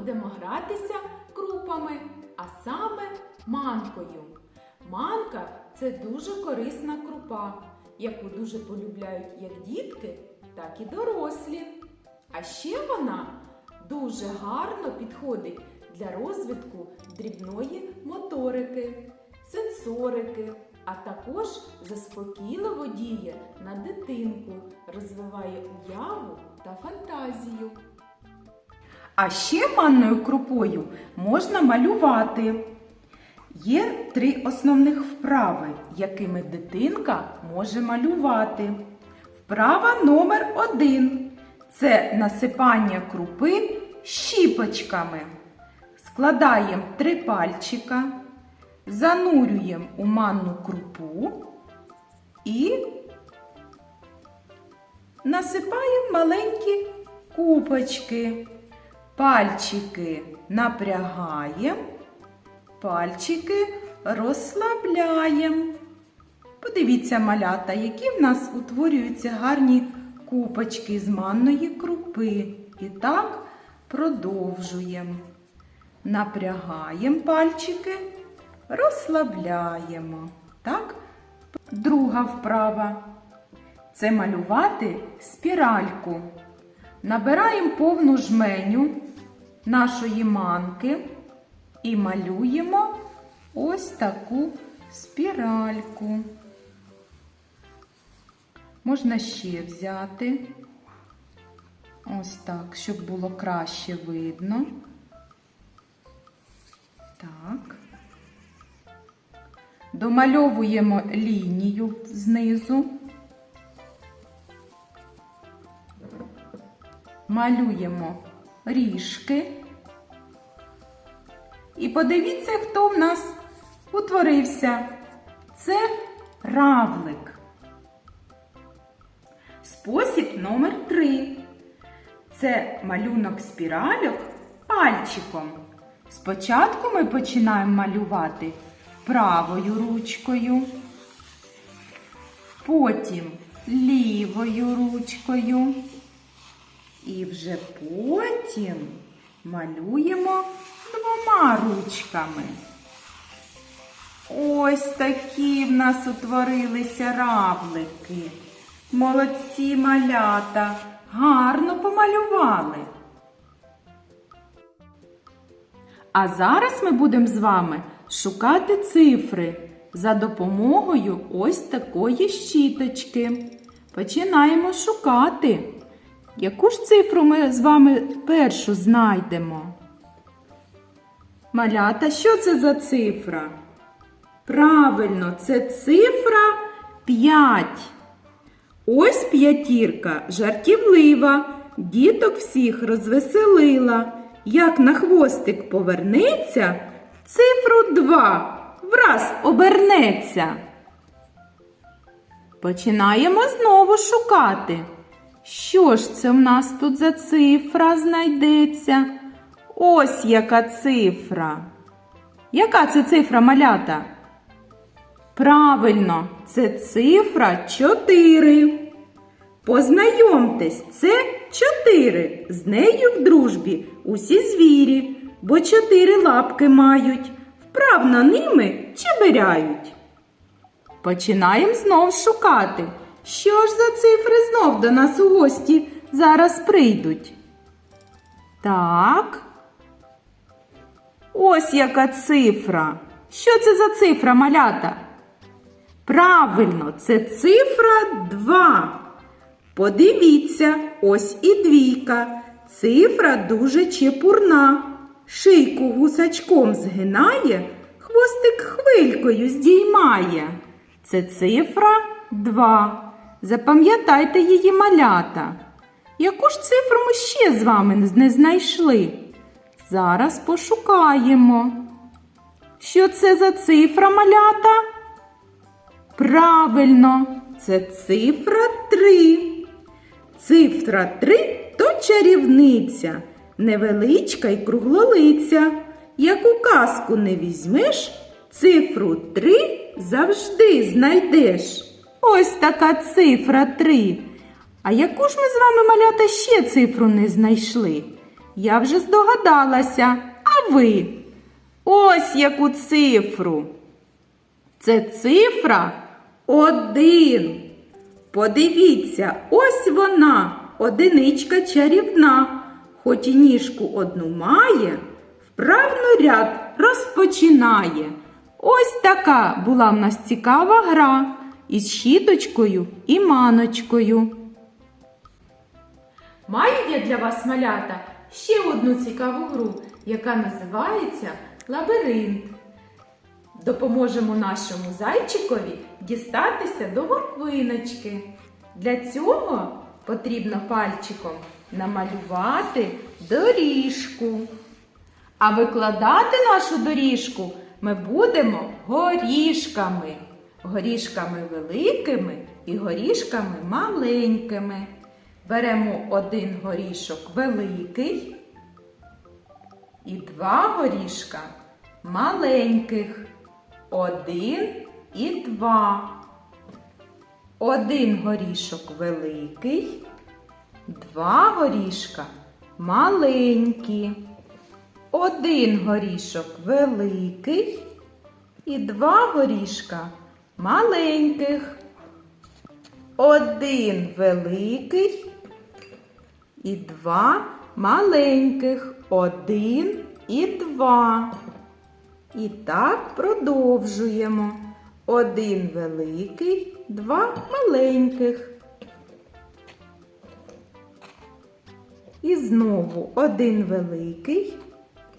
будемо гратися крупами, а саме манкою. Манка це дуже корисна крупа, яку дуже полюбляють як дітки, так і дорослі. А ще вона дуже гарно підходить для розвитку дрібної моторики, сенсорики, а також заспокійливо діє на дитинку, розвиває уяву та фантазію. А ще манною крупою можна малювати. Є три основних вправи, якими дитинка може малювати. Вправа номер один це насипання крупи щіпочками. Складаємо три пальчика, занурюємо у манну крупу і насипаємо маленькі купочки. Пальчики напрягаємо, пальчики розслабляємо. Подивіться, малята, які в нас утворюються гарні купочки з манної крупи. І так продовжуємо. Напрягаємо пальчики, розслабляємо. Так? Друга вправа це малювати спіральку. Набираємо повну жменю нашої манки і малюємо ось таку спіральку. Можна ще взяти. Ось так, щоб було краще видно. Так. Домальовуємо лінію знизу. малюємо ріжки. І подивіться, хто в нас утворився. Це равлик. Спосіб номер три. Це малюнок спіральок пальчиком. Спочатку ми починаємо малювати правою ручкою, потім лівою ручкою. І вже потім малюємо двома ручками. Ось такі в нас утворилися равлики. Молодці малята, гарно помалювали. А зараз ми будемо з вами шукати цифри за допомогою ось такої щіточки. Починаємо шукати. Яку ж цифру ми з вами першу знайдемо? Малята, що це за цифра? Правильно, це цифра 5. Ось п'ятірка жартівлива, діток всіх розвеселила. Як на хвостик повернеться, цифру 2 враз обернеться. Починаємо знову шукати. Що ж це в нас тут за цифра знайдеться? Ось яка цифра. Яка це цифра малята? Правильно, це цифра 4. Познайомтесь, це 4. З нею в дружбі усі звірі, бо чотири лапки мають, вправно ними чеберяють. Починаємо знов шукати. Що ж за цифри знов до нас у гості зараз прийдуть? Так. Ось яка цифра. Що це за цифра, малята? Правильно, це цифра 2. Подивіться, ось і двійка. Цифра дуже чепурна. Шийку гусачком згинає, хвостик хвилькою здіймає. Це цифра 2. Запам'ятайте її малята. Яку ж цифру ми ще з вами не знайшли? Зараз пошукаємо. Що це за цифра малята? Правильно, це цифра 3. Цифра 3 то чарівниця, невеличка й круглолиця. Яку казку не візьмеш, цифру 3 завжди знайдеш. Ось така цифра 3. А яку ж ми з вами малята ще цифру не знайшли? Я вже здогадалася. А ви? Ось яку цифру. Це цифра один. Подивіться, ось вона, одиничка чарівна, хоч і ніжку одну має, вправно ряд розпочинає. Ось така була в нас цікава гра із щіточкою і маночкою. Маю я для вас малята ще одну цікаву гру, яка називається Лабіринт. Допоможемо нашому зайчикові дістатися до морквиночки. Для цього потрібно пальчиком намалювати доріжку. А викладати нашу доріжку ми будемо горішками. Горішками великими і горішками маленькими. Беремо один горішок великий і два горішка маленьких. Один і два. Один горішок великий, два горішка маленькі. Один горішок великий і два горішка маленьких. Один великий і два маленьких. Один і два. І так продовжуємо. Один великий, два маленьких. І знову один великий,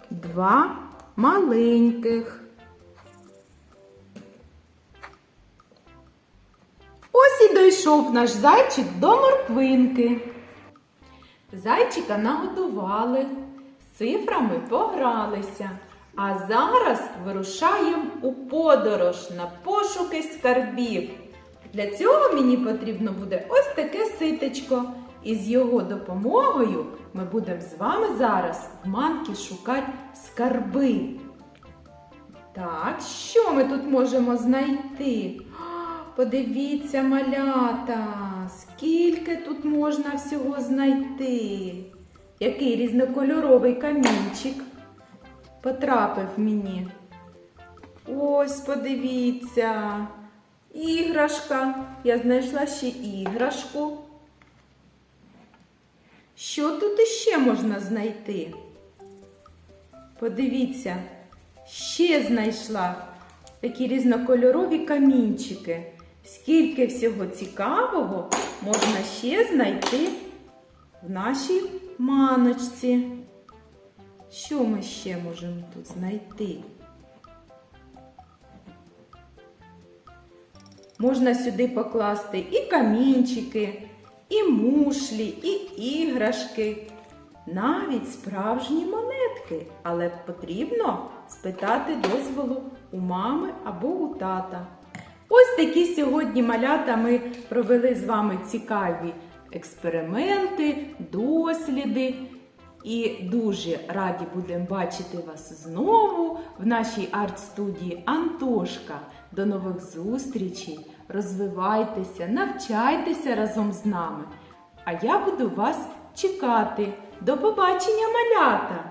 два маленьких. Дійшов наш зайчик до морквинки. Зайчика нагодували, цифрами погралися. А зараз вирушаємо у подорож на пошуки скарбів. Для цього мені потрібно буде ось таке ситечко. І з його допомогою ми будемо з вами зараз в манки шукати скарби. Так, що ми тут можемо знайти? Подивіться, малята, скільки тут можна всього знайти. Який різнокольоровий камінчик потрапив мені. Ось, подивіться. Іграшка. Я знайшла ще іграшку. Що тут іще можна знайти? Подивіться, ще знайшла такі різнокольорові камінчики. Скільки всього цікавого можна ще знайти в нашій маночці. Що ми ще можемо тут знайти? Можна сюди покласти і камінчики, і мушлі, і іграшки, навіть справжні монетки, але потрібно спитати дозволу у мами або у тата. Ось такі сьогодні малята ми провели з вами цікаві експерименти, досліди. І дуже раді будемо бачити вас знову в нашій арт-студії Антошка. До нових зустрічей! Розвивайтеся, навчайтеся разом з нами. А я буду вас чекати. До побачення, малята!